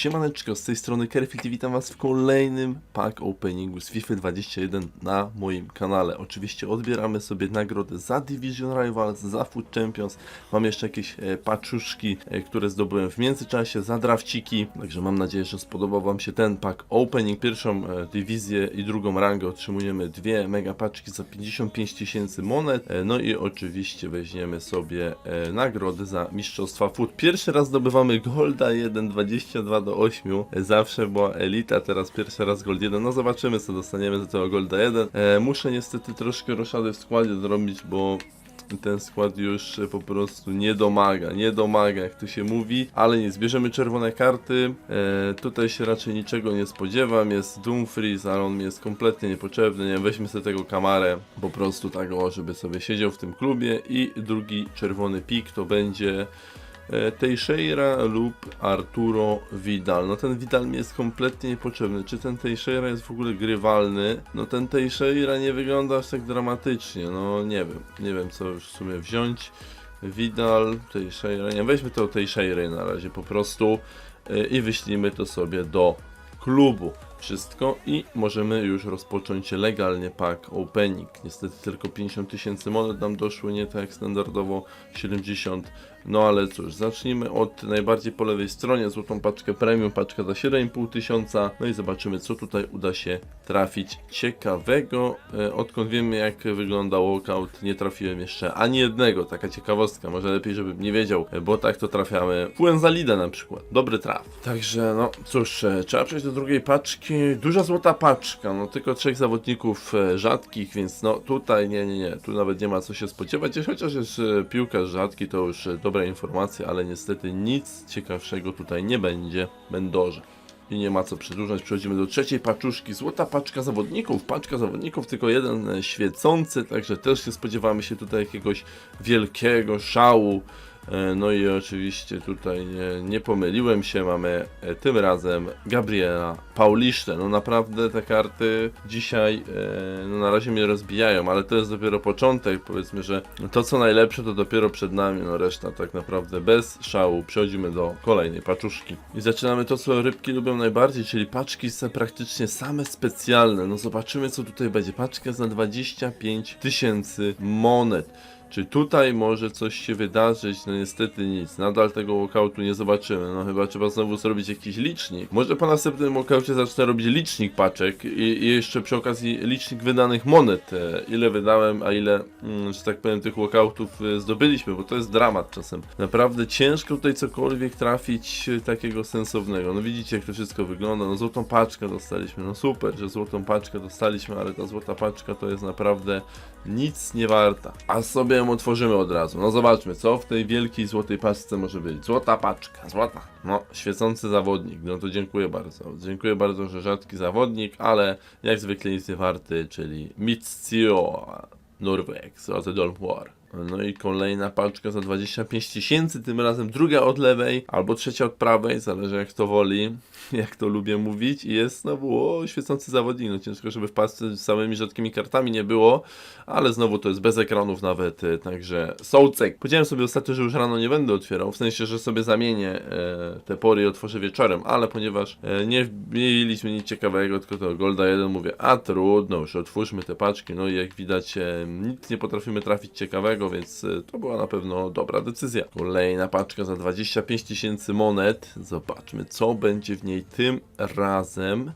Siemaneczko, z tej strony Kerfit i witam Was w kolejnym pack openingu z FIFA 21 na moim kanale. Oczywiście odbieramy sobie nagrody za Division Rivals, za Food Champions. Mam jeszcze jakieś e, paczuszki, e, które zdobyłem w międzyczasie, za drafciki. Także mam nadzieję, że spodobał Wam się ten pack opening. Pierwszą e, dywizję i drugą rangę otrzymujemy dwie mega paczki za 55 tysięcy monet. No i oczywiście weźmiemy sobie e, nagrody za Mistrzostwa Food. Pierwszy raz zdobywamy Golda 1, 22 do 8. E, Zawsze była Elita, teraz pierwszy raz Gold 1. No zobaczymy co dostaniemy za tego Golda 1. E, muszę niestety troszkę roszady w składzie zrobić, bo ten skład już po prostu nie domaga, nie domaga jak to się mówi, ale nie zbierzemy czerwone karty, e, tutaj się raczej niczego nie spodziewam, jest Dumfries, ale on jest kompletnie niepotrzebny, nie weźmy sobie tego kamarę, po prostu tak o, żeby sobie siedział w tym klubie i drugi czerwony pik to będzie Teixeira lub Arturo Vidal. No ten Vidal mi jest kompletnie niepotrzebny. Czy ten Teixeira jest w ogóle grywalny? No ten Teixeira nie wygląda aż tak dramatycznie. No nie wiem. Nie wiem co już w sumie wziąć. Vidal, Teixeira. Nie, weźmy to Teixeira na razie po prostu e, i wyślijmy to sobie do klubu. Wszystko i możemy już rozpocząć legalnie pack opening. Niestety tylko 50 tysięcy monet nam doszły, nie tak standardowo 70. No ale cóż, zacznijmy od najbardziej po lewej stronie, złotą paczkę premium, paczka za 7,5 tysiąca. No i zobaczymy co tutaj uda się trafić ciekawego. E, odkąd wiemy jak wygląda walkout, nie trafiłem jeszcze ani jednego, taka ciekawostka, może lepiej żebym nie wiedział, e, bo tak to trafiamy. Fuenzalida na przykład, dobry traf. Także no cóż, e, trzeba przejść do drugiej paczki. Duża złota paczka, no tylko trzech zawodników rzadkich, więc no tutaj nie, nie, nie, tu nawet nie ma co się spodziewać, chociaż jest piłkarz rzadki, to już e, dobra informacja, ale niestety nic ciekawszego tutaj nie będzie, będorze. I nie ma co przedłużać, przechodzimy do trzeciej paczuszki. Złota paczka zawodników, paczka zawodników, tylko jeden e, świecący, także też się spodziewamy się tutaj jakiegoś wielkiego szału. E, No i oczywiście tutaj nie, nie pomyliłem się, mamy e, tym razem Gabriela Paulisztę. No naprawdę te karty dzisiaj e, no na razie mnie rozbijają, ale to jest dopiero początek. Powiedzmy, że to co najlepsze to dopiero przed nami, no reszta tak naprawdę bez szału. Przechodzimy do kolejnej paczuszki. I zaczynamy to co rybki lubią najbardziej, czyli paczki są praktycznie same specjalne. No zobaczymy co tutaj będzie. Paczka za 25 tysięcy monet. Czy tutaj może coś się wydarzyć? No niestety nic. Nadal tego walkoutu nie zobaczymy. No chyba trzeba znowu zrobić jakiś licznik. Może po następnym walkoutie zacznę robić licznik paczek i, i jeszcze przy okazji licznik wydanych monet. E, ile wydałem, a ile, mm, że tak powiem, tych walkoutów e, zdobyliśmy, bo to jest dramat czasem. Naprawdę ciężko tutaj cokolwiek trafić e, takiego sensownego. No widzicie jak to wszystko wygląda. No złotą paczkę dostaliśmy. No super, że złotą paczkę dostaliśmy, ale ta złota paczka to jest naprawdę nic nie warta. A sobie ją otworzymy od razu. No zobaczmy, co w tej wielkiej złotej paczce może być. Złota paczka, złota. No, świecący zawodnik. No to dziękuję bardzo. Dziękuję bardzo, że rzadki zawodnik, ale jak zwykle nic nie warty, czyli Mitsio Norweg, the Don't War. No i kolejna paczka za 25 tysięcy, tym razem druga od lewej, albo trzecia od prawej, zależy jak to woli, jak to lubię mówić. I jest znowu o, świecący zawodnik, no ciężko, żeby w paczce z samymi rzadkimi kartami nie było, ale znowu to jest bez ekranów nawet, e, także sołcek. Powiedziałem sobie ostatnio, że już rano nie będę otwierał, w sensie, że sobie zamienię e, te pory i otworzę wieczorem, ale ponieważ e, nie mieliśmy nic ciekawego, tylko to Golda 1, mówię, a trudno, już otwórzmy te paczki, no i jak widać e, nic nie potrafimy trafić ciekawego, więc e, to była na pewno dobra decyzja. Kolejna paczka za 25 tysięcy monet, zobaczmy co będzie w niej tym razem.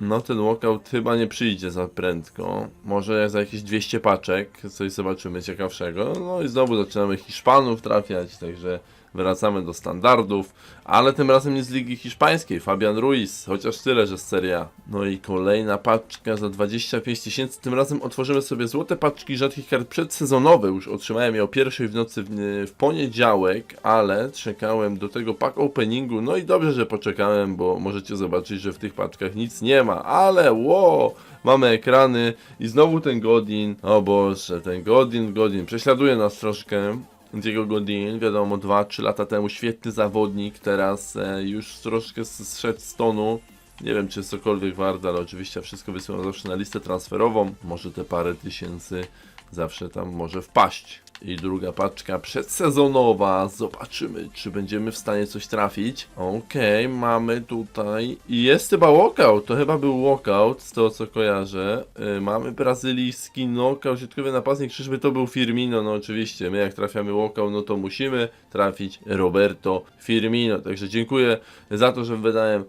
No ten walkout chyba nie przyjdzie za prędko. Może za jakieś 200 paczek coś zobaczymy ciekawszego. No i znowu zaczynamy Hiszpanów trafiać, także wracamy do standardów. Ale tym razem nie z Ligi Hiszpańskiej. Fabian Ruiz, chociaż tyle, że z Serie A. No i kolejna paczka za 25 tysięcy. Tym razem otworzymy sobie złote paczki rzadkich kart przedsezonowe. Już otrzymałem je o pierwszej w nocy w, w poniedziałek, ale czekałem do tego pack openingu. No i dobrze, że poczekałem, bo możecie zobaczyć, że w tych paczkach nic nie ma. Ale wow! Mamy ekrany i znowu ten Godin. O Boże, ten Godin, Godin prześladuje nas troszkę. Diego Godin, wiadomo, 2-3 lata temu świetny zawodnik, teraz e, już troszkę zszedł z tonu. Nie wiem, czy jest cokolwiek warte, ale oczywiście wszystko wysyłam zawsze na listę transferową. Może te parę tysięcy zawsze tam może wpaść. I druga paczka przedsezonowa. Zobaczymy, czy będziemy w stanie coś trafić. Okej, mamy tutaj. Jest chyba walkout. To chyba był walkout, z tego co kojarzę. Yy, mamy brazylijski knockout, środkowy napastnik. Czyżby to był Firmino? No oczywiście. My jak trafiamy walkout, no to musimy trafić Roberto Firmino. Także dziękuję za to, że wydałem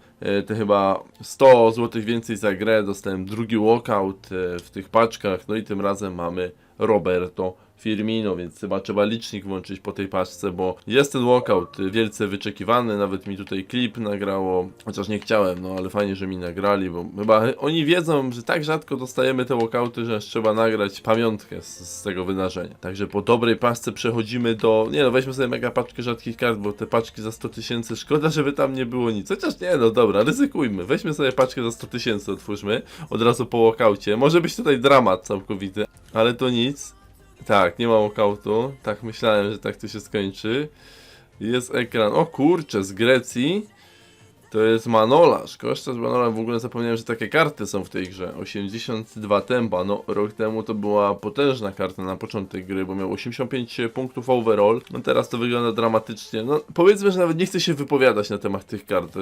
te chyba 100 zł więcej za grę. Dostałem drugi walkout e, w tych paczkach. No i tym razem mamy Roberto Firmino, więc chyba trzeba licznik włączyć po tej paczce, bo jest ten walkout wielce wyczekiwany, nawet mi tutaj klip nagrało, chociaż nie chciałem, no ale fajnie, że mi nagrali, bo chyba oni wiedzą, że tak rzadko dostajemy te walkouty, że trzeba nagrać pamiątkę z, z tego wydarzenia. Także po dobrej paczce przechodzimy do, nie no, weźmy sobie mega paczkę rzadkich kart, bo te paczki za 100 tysięcy, szkoda, żeby tam nie było nic, chociaż nie, no dobra, ryzykujmy, weźmy sobie paczkę za 100 tysięcy, otwórzmy, od razu po walkaucie, może być tutaj dramat całkowity, ale to nic. Tak, nie ma walkoutu. Tak myślałem, że tak to się skończy. Jest ekran. O kurczę, z Grecji. To jest Manolarz. Koszta z Manola. W ogóle zapomniałem, że takie karty są w tej grze. 82 tempa. No, rok temu to była potężna karta na początek gry, bo miał 85 punktów overall. No teraz to wygląda dramatycznie. No, powiedzmy, że nawet nie chcę się wypowiadać na temat tych kart. E,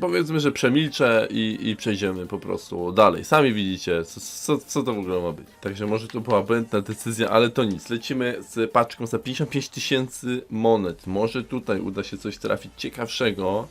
Powiedzmy, że przemilczę i, i przejdziemy po prostu dalej. Sami widzicie, co, co, co to w ogóle ma być. Także może to była błędna decyzja, ale to nic. Lecimy z paczką za 55 tysięcy monet. Może tutaj uda się coś trafić ciekawszego.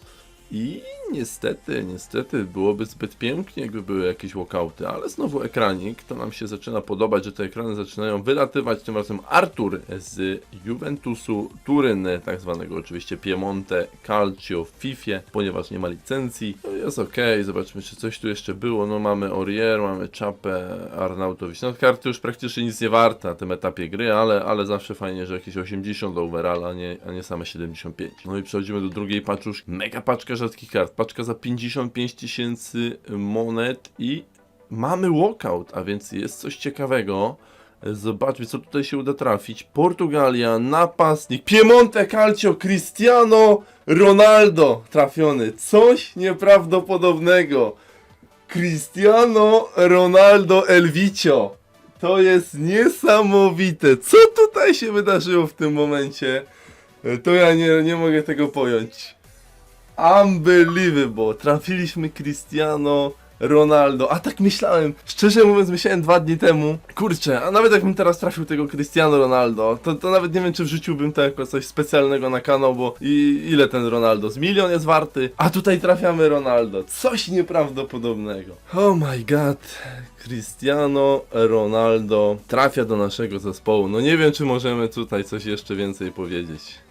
I niestety, niestety byłoby zbyt pięknie, jakby były jakieś walkouty, ale znowu ekranik, to nam się zaczyna podobać, że te ekrany zaczynają wylatywać, tym razem Artur z Juventusu Turyn, tak zwanego oczywiście Piemonte Calcio w FIFA, ponieważ nie ma licencji, to jest ok, zobaczmy czy coś tu jeszcze było, no mamy Orier, mamy Czapę, Arnautowicz, no karty już praktycznie nic nie warte na tym etapie gry, ale, ale zawsze fajnie, że jakieś 80 overall, a nie, a nie same 75. No i przechodzimy do drugiej paczuszki, mega paczka rzadkich kart, paczka za 55 tysięcy monet i mamy walkout, a więc jest coś ciekawego. Zobaczmy, co tutaj się uda trafić. Portugalia, napastnik, Piemonte Calcio, Cristiano Ronaldo trafiony. Coś nieprawdopodobnego. Cristiano Ronaldo Elvicio. To jest niesamowite. Co tutaj się wydarzyło w tym momencie? To ja nie, nie mogę tego pojąć. Unbelievable. Trafiliśmy Cristiano Ronaldo. A tak myślałem, szczerze mówiąc, myślałem dwa dni temu. Kurczę, a nawet jakbym teraz trafił tego Cristiano Ronaldo, to, to nawet nie wiem, czy wrzuciłbym to jako coś specjalnego na kanał, bo i, ile ten Ronaldo? Z milion jest warty, a tutaj trafiamy Ronaldo. Coś nieprawdopodobnego. Oh my god. Cristiano Ronaldo trafia do naszego zespołu. No nie wiem, czy możemy tutaj coś jeszcze więcej powiedzieć.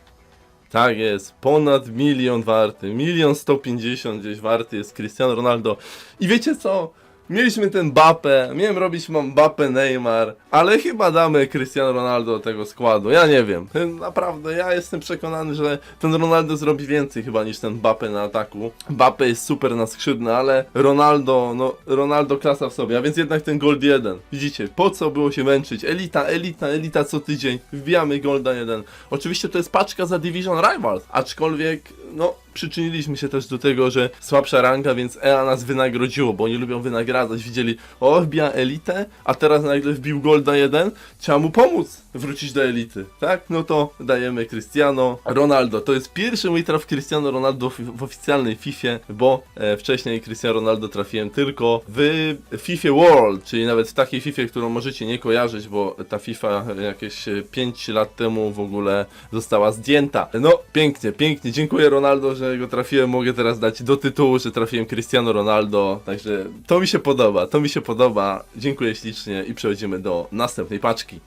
Tak jest, ponad milion warty, milion sto pięćdziesiąt gdzieś warty jest Cristiano Ronaldo. I wiecie co? Mieliśmy ten Mbappe, miałem robić mam Mbappe, Neymar, ale chyba damy Cristiano Ronaldo do tego składu. Ja nie wiem, naprawdę, ja jestem przekonany, że ten Ronaldo zrobi więcej chyba niż ten Mbappe na ataku. Mbappe jest super na skrzydle, ale Ronaldo, no Ronaldo klasa w sobie, a więc jednak ten Gold 1. Widzicie, po co było się męczyć? Elita, elita, elita co tydzień, wbijamy Golda 1. Oczywiście to jest paczka za Division Rivals, aczkolwiek, no przyczyniliśmy się też do tego, że słabsza ranga, więc EA nas wynagrodziło, bo oni lubią wynagradzać. Widzieli, o, wbija elitę, a teraz nagle wbił Golda 1, trzeba mu pomóc wrócić do elity, tak? No to dajemy Cristiano Ronaldo. To jest pierwszy mój traf Cristiano Ronaldo w, oficjalnej FIFA, bo e, wcześniej Cristiano Ronaldo trafiłem tylko w FIFA World, czyli nawet w takiej FIFA, którą możecie nie kojarzyć, bo ta FIFA jakieś e, 5 lat temu w ogóle została zdjęta. No, pięknie, pięknie. Dziękuję Ronaldo, że go trafiłem. Mogę teraz dać do tytułu, że trafiłem Cristiano Ronaldo. Także to mi się podoba, to mi się podoba. Dziękuję ślicznie i przechodzimy do następnej paczki.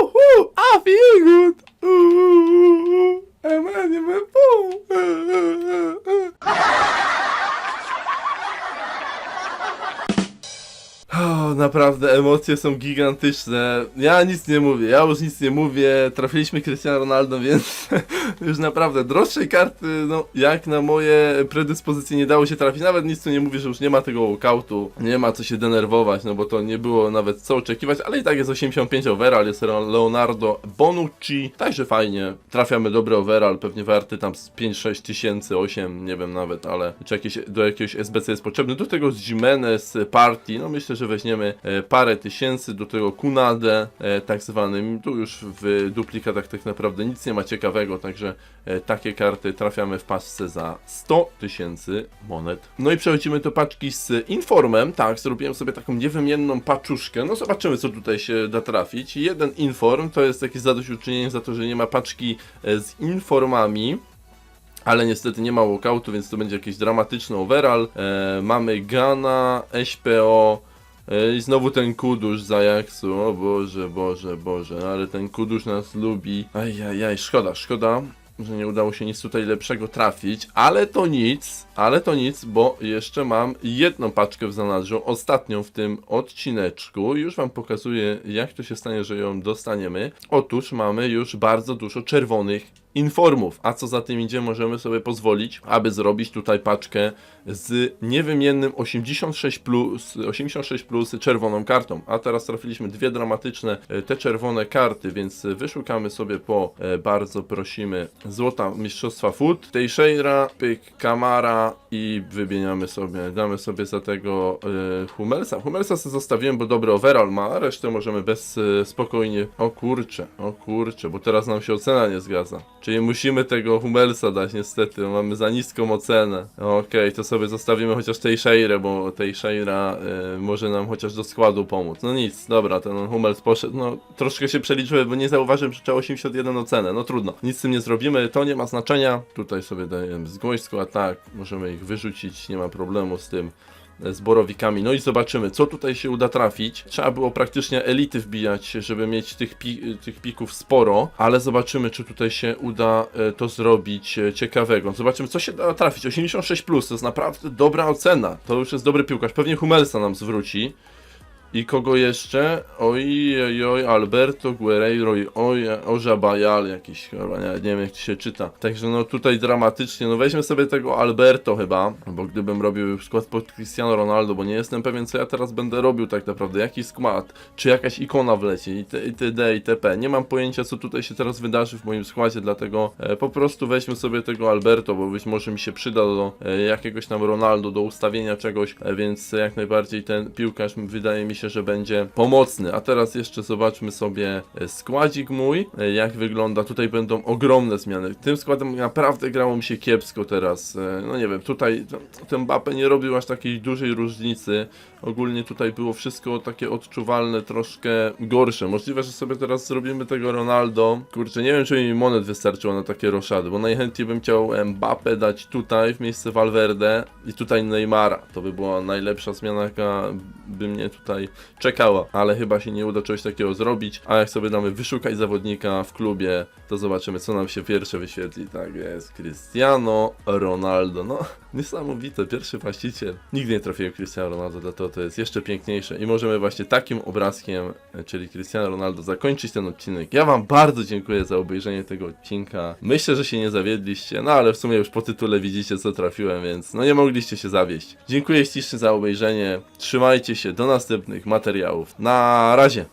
Uhu, I feel good. Naprawdę, emocje są gigantyczne. Ja nic nie mówię, ja już nic nie mówię. Trafiliśmy Cristiano Ronaldo, więc już naprawdę droższej karty, no jak na moje predyspozycje nie dało się trafić. Nawet nic tu nie mówię, że już nie ma tego walkoutu, nie ma co się denerwować, no bo to nie było nawet co oczekiwać, ale i tak jest 85 overall, jest Leonardo Bonucci, także fajnie. Trafiamy dobry overall, pewnie warty tam z 5-6 tysięcy, 8, nie wiem nawet, ale czy jakieś, do jakiegoś SBC jest potrzebny. Do tego z Jimenez Party, no myślę, że weźmiemy e, parę tysięcy, do tego kunadę e, tak zwanym, tu już w duplikatach tak naprawdę nic nie ma ciekawego, także e, takie karty trafiamy w paczce za 100 tysięcy monet. No i przechodzimy do paczki z Informem, tak, zrobiłem sobie taką niewymienną paczuszkę, no zobaczymy co tutaj się da trafić. Jeden Inform to jest jakieś zadośćuczynienie za to, że nie ma paczki z Informami. Ale niestety nie ma walkoutu, więc to będzie jakiś dramatyczny overall. E, mamy Gana, SPO i znowu ten kudusz z Ajaxu. O Boże, Boże, Boże, no ale ten kudusz nas lubi. Ajajaj, szkoda, szkoda, że nie udało się nic tutaj lepszego trafić, ale to nic, ale to nic, bo jeszcze mam jedną paczkę w zanadrzu, ostatnią w tym odcineczku. Już wam pokazuję, jak to się stanie, że ją dostaniemy. Otóż mamy już bardzo dużo czerwonych informów, a co za tym idzie, możemy sobie pozwolić, aby zrobić tutaj paczkę z niewymiennym 86 plus, 86 plus czerwoną kartą. A teraz trafiliśmy dwie dramatyczne e, te czerwone karty, więc wyszukamy sobie po, e, bardzo prosimy, złota mistrzostwa food, Teixeira, pyk, Kamara i wymieniamy sobie, damy sobie za tego e, Humelsa. Humelsa sobie zostawiłem, bo dobry overall ma, a resztę możemy bez e, spokojnie, o kurcze, o kurcze, bo teraz nam się ocena nie zgadza. Czyli musimy tego Humelsa dać niestety, mamy za niską ocenę. Okej, to sobie zostawimy chociaż Teixeirę, bo Teixeira e, może nam chociaż do składu pomóc. No nic, dobra, ten Hummels poszedł, no troszkę się przeliczyłem, bo nie zauważyłem, że trzeba 81 ocenę, no trudno. Nic z tym nie zrobimy, to nie ma znaczenia. Tutaj sobie dajemy zgłoś skład, tak, możemy ich wyrzucić, nie ma problemu z tym z borowikami. No i zobaczymy, co tutaj się uda trafić. Trzeba było praktycznie elity wbijać, żeby mieć tych, pi tych pików sporo, ale zobaczymy, czy tutaj się uda e, to zrobić e, ciekawego. Zobaczymy, co się da trafić. 86 plus to jest naprawdę dobra ocena. To już jest dobry piłkarz. Pewnie Humelsa nam zwróci. I kogo jeszcze? Oj, oj, oj, Alberto Guerreiro i oj, Ożabajal jakiś, chyba, nie, nie wiem jak się czyta. Także no tutaj dramatycznie, no weźmy sobie tego Alberto chyba, bo gdybym robił skład pod Cristiano Ronaldo, bo nie jestem pewien co ja teraz będę robił tak naprawdę, jaki skład, czy jakaś ikona wleci, it- itd., itp. Nie mam pojęcia co tutaj się teraz wydarzy w moim składzie, dlatego e, po prostu weźmy sobie tego Alberto, bo być może mi się przyda do e, jakiegoś tam Ronaldo, do ustawienia czegoś, e, więc jak najbardziej ten piłkarz wydaje mi się, że będzie pomocny. A teraz jeszcze zobaczmy sobie e, składzik mój, e, jak wygląda. Tutaj będą ogromne zmiany. Tym składem naprawdę grało mi się kiepsko teraz. E, No nie wiem, tutaj ten Mbappe nie robił aż takiej dużej różnicy. Ogólnie tutaj było wszystko takie odczuwalne, troszkę gorsze. Możliwe, że sobie teraz zrobimy tego Ronaldo. Kurczę, nie wiem, czy mi monet wystarczyło na takie roszady, bo najchętniej bym chciał Mbappe dać tutaj w miejsce Valverde i tutaj Neymara. To by była najlepsza zmiana, jaka by mnie tutaj czekała, ale chyba się nie uda czegoś takiego zrobić. A jak sobie damy wyszukać zawodnika w klubie, to zobaczymy, co nam się pierwsze wyświetli. Tak jest, Cristiano Ronaldo. No, niesamowite, pierwszy właściciel. Nigdy nie trafiłem Cristiano Ronaldo, dlatego to jest jeszcze piękniejsze. I możemy właśnie takim obrazkiem, czyli Cristiano Ronaldo, zakończyć ten odcinek. Ja Wam bardzo dziękuję za obejrzenie tego odcinka. Myślę, że się nie zawiedliście, no ale w sumie już po tytule widzicie, co trafiłem, więc no nie mogliście się zawieść. Dziękuję ślicznie za obejrzenie. Trzymajcie się, do następnych materiałów. Na razie.